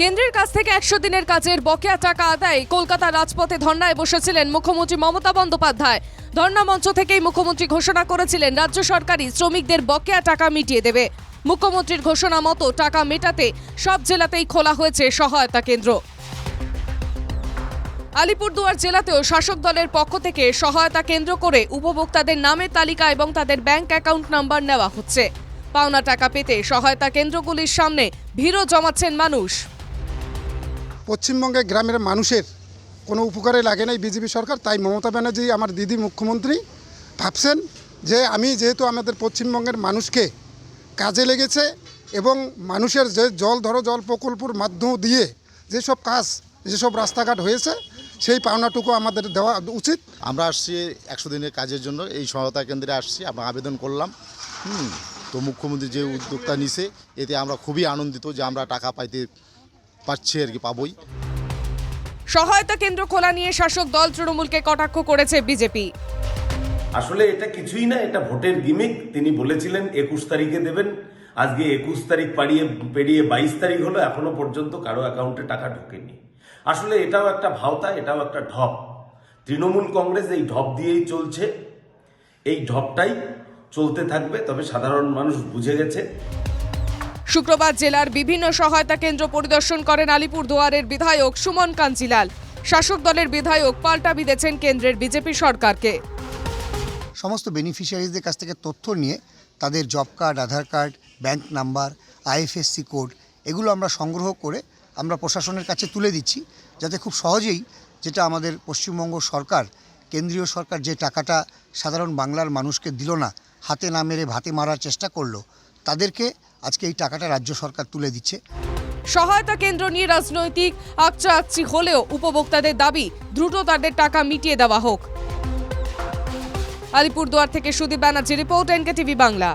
কেন্দ্রের কাছ থেকে একশো দিনের কাজের বকেয়া টাকা আদায় কলকাতা রাজপথে ধর্নায় বসেছিলেন মুখ্যমন্ত্রী মমতা বন্দ্যোপাধ্যায়। ধর্না মঞ্চ থেকেই মুখ্যমন্ত্রী ঘোষণা করেছিলেন, রাজ্য সরকারই শ্রমিকদের বকেয়া টাকা মিটিয়ে দেবে। মুখ্যমন্ত্রীর ঘোষণা মতো টাকা মেটাতে সব জেলাতেই খোলা হয়েছে সহায়তা কেন্দ্র। আলিপুরদুয়ার জেলাতেও শাসক দলের পক্ষ থেকে সহায়তা কেন্দ্র করে উপভোক্তাদের নামের তালিকা এবং তাদের ব্যাংক অ্যাকাউন্ট নাম্বার নেওয়া হচ্ছে। পাওনা টাকা পেতে সহায়তা কেন্দ্রগুলির সামনে ভিড়ও জমাচ্ছেন মানুষ। পশ্চিমবঙ্গে গ্রামের মানুষের কোনো উপকারে লাগে নাই বিজেপি সরকার, তাই মমতা ব্যানার্জি আমার দিদি মুখ্যমন্ত্রী ভাবছেন যে আমি যেহেতু আমাদের পশ্চিমবঙ্গের মানুষকে কাজে লেগেছে এবং মানুষের যে জল ধরো, জল প্রকল্পর মাধ্যম দিয়ে যেসব কাজ, যেসব রাস্তাঘাট হয়েছে, সেই পাওনাটুকু আমাদের দেওয়া উচিত। আমরা আসছি একশো দিনের কাজের জন্য, এই সহায়তা কেন্দ্রে আসছি, আমরা আবেদন করলাম। হুম, তো মুখ্যমন্ত্রী যে উদ্যোগটা নিছে, এতে আমরা খুবই আনন্দিত যে আমরা টাকা পাইতে পাচ্ছি আর কি পাবই। সহায়তা কেন্দ্র খোলা নিয়ে শাসক দল তৃণমূলকে কটাক্ষ করেছে বিজেপি। আসলে এটা কিছুই না এটা ভোটের গিমিক। তিনি বলেছিলেন একুশ তারিখে দেবেন। আজকে একুশ তারিখ পাড়িয়ে পেরিয়ে বাইশ তারিখ হলো এখনও পর্যন্ত কারও অ্যাকাউন্টে টাকা ঢোকেনি। আসলে এটাও একটা ভাওতা এটাও একটা ঢপ। তৃণমূল কংগ্রেস এই ঢপ দিয়েই চলছে। এই ঢপটাই চলতে থাকবে তবে সাধারণ মানুষ বুঝে গেছে। শুক্রবার জেলার বিভিন্ন সহায়তা কেন্দ্র পরিদর্শন করেন আলিপুর দুয়ারের বিধায়ক সুমন কাঞ্জিলাল শাসক দলের বিধায়ক পাল্টা বিঁধেছেন কেন্দ্রের বিজেপি সরকারকে। সমস্ত বেনিফিশিয়ারিজদের কাছ থেকে তথ্য নিয়ে তাদের job card Aadhaar card bank number IFSC code এগুলো আমরা সংগ্রহ করে আমরা প্রশাসনের কাছে তুলে দিচ্ছি যাতে খুব সহজেই যেটা আমাদের পশ্চিমবঙ্গ সরকার, কেন্দ্রীয় সরকার যে টাকাটা সাধারণ বাংলার মানুষকে দিল না, হাতে না মেরে ভাতে মারার চেষ্টা করল তাদেরকে আজকে এই টাকাটা রাজ্য সরকার তুলে দিচ্ছে। সহায়তা কেন্দ্র নিয়ে রাজনৈতিক আকচা হলেও উপভোক্তাদের দাবি, দ্রুত তাদের টাকা মিটিয়ে দেওয়া হোক। আলিপুরদুয়ার থেকে Sudip Banerjee, report NK TV Bangla.